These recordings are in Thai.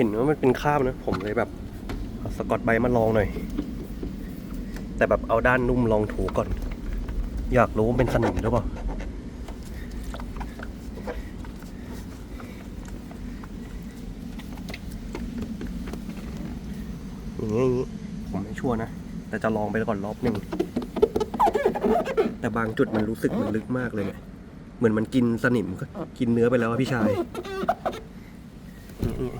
ห็นว่ามันเป็นคราบนะ ผมเลยแบบสกอตไบมาลองหน่อย แต่แบบเอาด้านนุ่มลองถูก่อน อยากรู้ว่าเป็นสนิมหรือเปล่าอย่างนี้ยผมไม่ชัวร์นะ แต่จะลองไปก่อนรอบหนึ่ง แต่บางจุดมันรู้สึกมันลึกมากเลยเนี่ย เหมือนมันกินสนิมกินเนื้อไปแล้วพี่ชายนี่นี่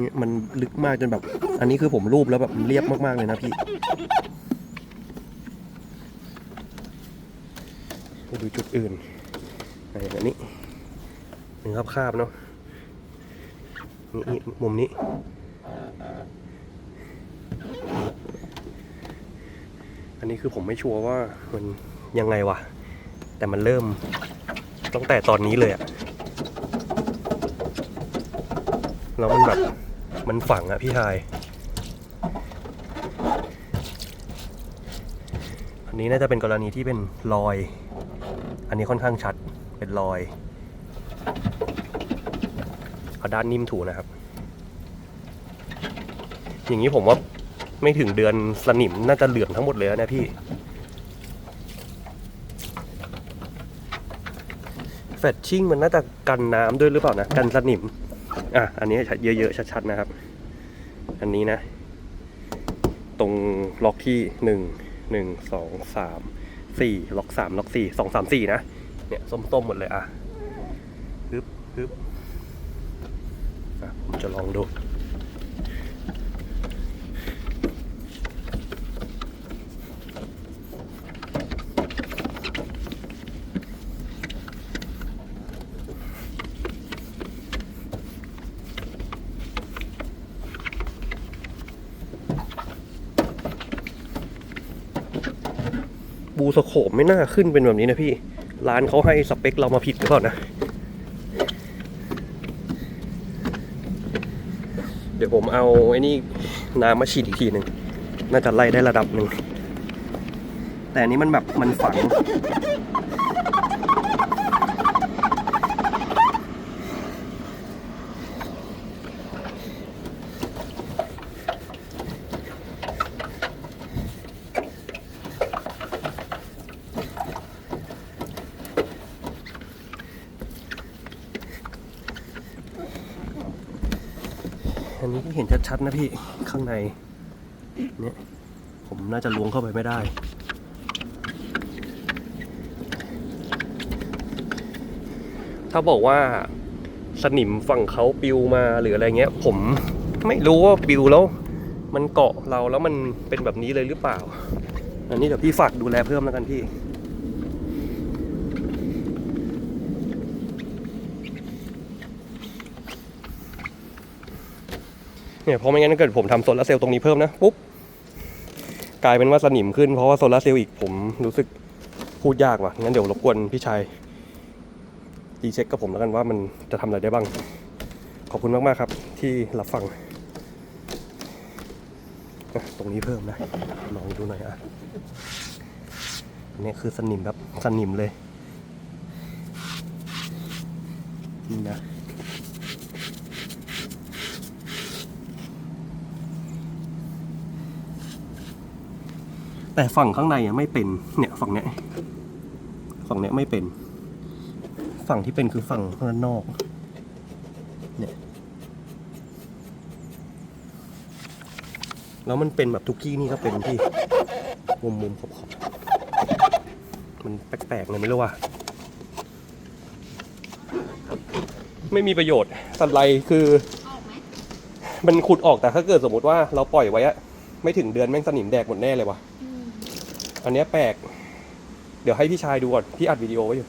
เนี่ยมันลึกมากจนแบบ อันนี้คือผมรูปแล้วแบบเรียบมากๆเลยนะพี่ไปดูจุดอื่นอันนี้หนึ่งคาบๆเนาะนี่มุมนี้อันนี้คือผมไม่ชัวร์ว่ามันยังไงวะ แต่มันเริ่มตั้งแต่ตอนนี้เลยอะแล้วมันแบบ มันฝังอะพี่ชาย อันนี้น่าจะเป็นกรณีที่เป็นรอย อันนี้ค่อนข้างชัด เป็นรอย เอาด้านนิ่มถูนะครับ อย่างนี้ผมว่าไม่ถึงเดือนสนิมน่าจะเหลืองทั้งหมดเลยนะพี่ แฟตชิ่งมันน่าจะกันน้ำด้วยหรือเปล่านะ กันสนิม อะอันนี้เยอะๆชัดๆนะครับ อันนี้นะ ตรงล็อกที่หนึ่งหนึ่งสองสามสี่ล็อกสามล็อกสี่สองสามสี่นะเนี่ยส้มๆหมดเลยอะฮึบฮึบอะผมจะลองดู บูสโคบไม่น่าขึ้นเป็นแบบนี้นะพี่ ร้านเขาให้สเปคเรามาผิดหรือเปล่านะ เดี๋ยวผมเอาไอ้นี่น้ำมาฉีดอีกทีหนึ่ง น่าจะไล่ได้ระดับหนึ่ง แต่อันนี้มันแบบมันฝัง อันนี้เห็นชัดๆนะพี่ข้างในเนี่ยผมน่าจะล้วงเข้าไปไม่ได้ ถ้าบอกว่าสนิมฝั่งเขาปิวมาหรืออะไรเงี้ย ผมไม่รู้ว่าปิวแล้ว มันเกาะเราแล้วมันเป็นแบบนี้เลยหรือเปล่า อันนี้เดี๋ยวพี่ฝากดูแลเพิ่มแล้วกันพี่ เนี่ยเพราะไม่งั้นถ้าเกิดผมทำโซลาเซลล์ตรงนี้เพิ่มนะปุ๊บกลายเป็นว่าสนิมขึ้นเพราะว่าโซลาเซลล์อีกผมรู้สึกพูดยากว่ะงั้นเดี๋ยวรบกวนพี่ชายดีเช็คกับผมแล้วกันว่ามันจะทำอะไรได้บ้าง ขอบคุณมาก ๆ ครับที่รับฟัง ตรงนี้เพิ่มนะ ลองดูหน่อยอะนนี่คือสนิมแบบสนิมเลยนี่นะ แต่ฝั่งข้างในไม่เป็น เนี่ยฝั่งเนี้ย ฝั่งเนี้ยไม่เป็น ฝั่งที่เป็นคือฝั่งข้างนอก เนี่ย แล้วมันเป็นแบบทุกที่นี่ก็เป็นที่มุมมุมขอบขอบมันแปลกๆเลยไม่รู้ว่า ไม่มีประโยชน์สันไลคือมันขุดออกแต่ถ้าเกิดสมมติว่าเราปล่อยไว้อะไม่ถึงเดือนแม่งสนิมแดกหมดแน่เลยว่ะ อันเนี้ยแปลก เดี๋ยวให้พี่ชายดูก่อน พี่อัดวิดีโอไว้อยู่